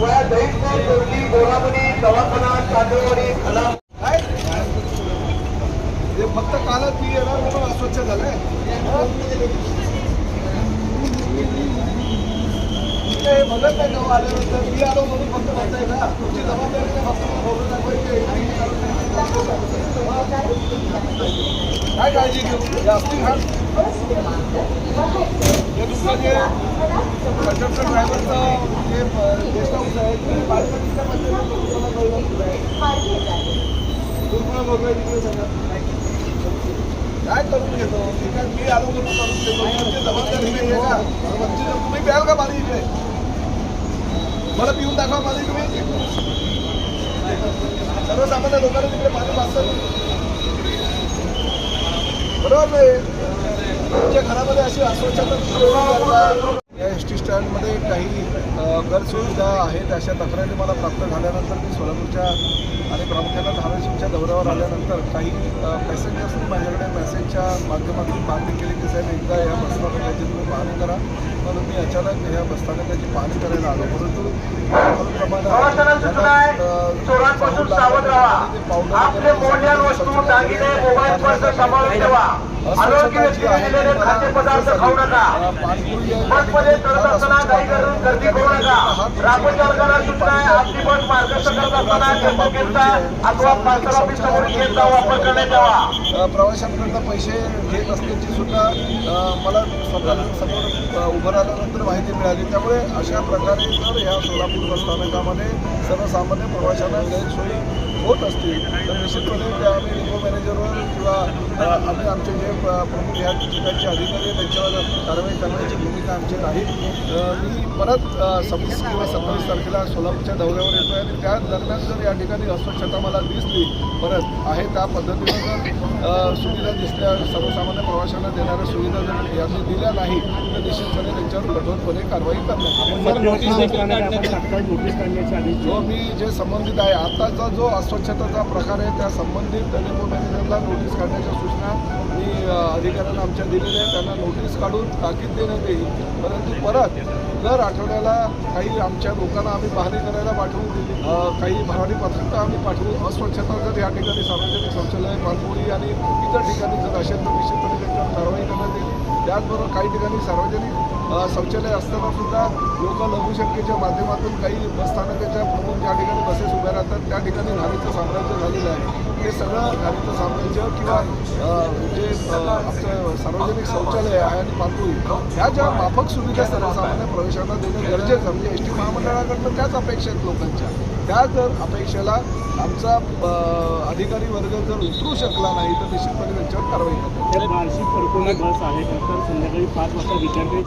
वया दहीसर कोर्ली गोरामणी दवाखाना चांदवडी खला काय हे फक्त कालच मी येणार म्हणून अस्वच्छ झालंय हे बघत नाही का हो आल्यानंतर. मी आलो म्हणून फक्त म्हणताय ना तुमची जबाबदारी नाही फक्त बोलून दाखवायची काय काळजी घेऊ? जास्ती घाण हे तुमचं जे कंडक्टर ड्रायव्हरचं जे गेस्ट हाऊस आहे ते बालपणीच्या पद्धतीने तुम्हाला कळलं आहे. दुर्बळ वगैरे तिकडे सगळं. काय करून घेतो? मी काय मी आलो म्हणून करून देतो तुमची जबाबदारी नाही आहे का? तुमची तुम्ही प्याल का पाणी इकडे? मला पिऊन दाखवा पाणी तुम्ही. सर्वसामान्य लोकांना तिकडे पाणी वाचतं तुमच्या घरामध्ये अशी अस्वच्छता या एस टी स्टँडमध्ये काही गैरसुविधा आहेत अशा तक्रारी मला प्राप्त झाल्यानंतर मी सोलापूरच्या आणि प्रामुख्यानं धाराशिवच्या दौऱ्यावर आल्यानंतर काही पॅसेंजर्सनी माझ्याकडे मेसेजच्या माध्यमातून मागणी केली की साहेब एकदा या बसस्थानकाची तुम्ही पाहणी करा. म्हणून मी अचानक ह्या बसस्थानकाची पाहणी करायला आलो. परंतु नेहमीप्रमाणे प्रवाशांना सूचना आहे अ, चोरांपासून पाऊल सावध लागलं राहा. आणि ते पावलं दागिने मोबाईल पर्स सांभाळून ठेवा. आरोग्य व्यक्तीने दिलेले खाद्यपदार्थ खाऊ नका. बसमध्ये चढत असताना घाई करून गर्दी करू नका. ग्रामचालकांना सूचना आहे आपली पण मार्गदर्शन करत असताना जम्मूचा अथवा पार्सल ऑफिस समोर घेता वापर करण्यात यावा अ, प्रवाशांकडनं पैसे घेत असल्याची सुद्धा मला स्वतः समोर उभं राहिल्यानंतर माहिती मिळाली. त्यामुळे अशा प्रकारे जर या सोलापूर बसस्थानकामध्ये सर्वसामान्य प्रवाशांना गैरसोयी होत असतील तर निश्चितपणे त्या आम्ही डिपो मॅनेजरवर किंवा आम्ही आमचे जे प्रमुख या ठिकाणचे अधिकारी त्यांच्यावर कारवाई करण्याची भूमिका आमची राहील. मी परत सव्वीस किंवा सत्तावीस तारखेला सोलापूरच्या दौऱ्यावर येतो आहे आणि त्या दरम्यान जर या ठिकाणी अस्वच्छता मला दिसली परत आहे त्या पद्धतीनं जर सुविधा दिसल्या सर्वसामान्य प्रवाशांना देणाऱ्या सुविधा जर यांनी दिल्या नाही तर निश्चितपणे त्यांच्यावर कठोरपणे कारवाई करण्यात येईल. जो मी जे संबंधित आहे आताचा जो अस्वच्छतेचा प्रकार आहे त्या संबंधित डेपो मॅनेजरला नोटीस काढण्याच्या सूचना मी अधिकाऱ्यांना आमच्या दिलेल्या आहेत त्यांना नोटीस काढून ताकीद देण्यात येईल. परंतु परत दर आठवड्याला काही आमच्या लोकांना आम्ही पाहणी करायला पाठवू काही भरारी पथकं आम्ही पाठवू अस्वच्छता जर या ठिकाणी सार्वजनिक शौचालय पाणपोळी आणि इतर ठिकाणी जर असेल तर निश्चितपणे त्यांच्यावर कारवाई करण्यात येईल. त्याचबरोबर काही ठिकाणी सार्वजनिक शौचालय असताना सुद्धा लोक लघुशंकेच्या माध्यमातून काही बसस्थानकाच्या प्रमुख ज्या ठिकाणी बसेस उभ्या राहतात त्या ठिकाणी घाणीचं साम्राज्य झालेलं आहे हे सगळं घाणीचं साम्राज्य किंवा जे आमचं सार्वजनिक शौचालय आहे आणि पातळी ह्या ज्या माफक सुविधा सर्वसामान्य प्रवेशांना देणं गरजेचं म्हणजे एस टी महामंडळाकडनं त्याच अपेक्षा आहेत लोकांच्या त्या जर अपेक्षेला आमचा अधिकारी वर्ग जर उतरू शकला नाही तर निश्चितपणे त्यांच्यावर कारवाई करतात येईल. बस आहे संध्याकाळी पाच वाजता विद्यार्थी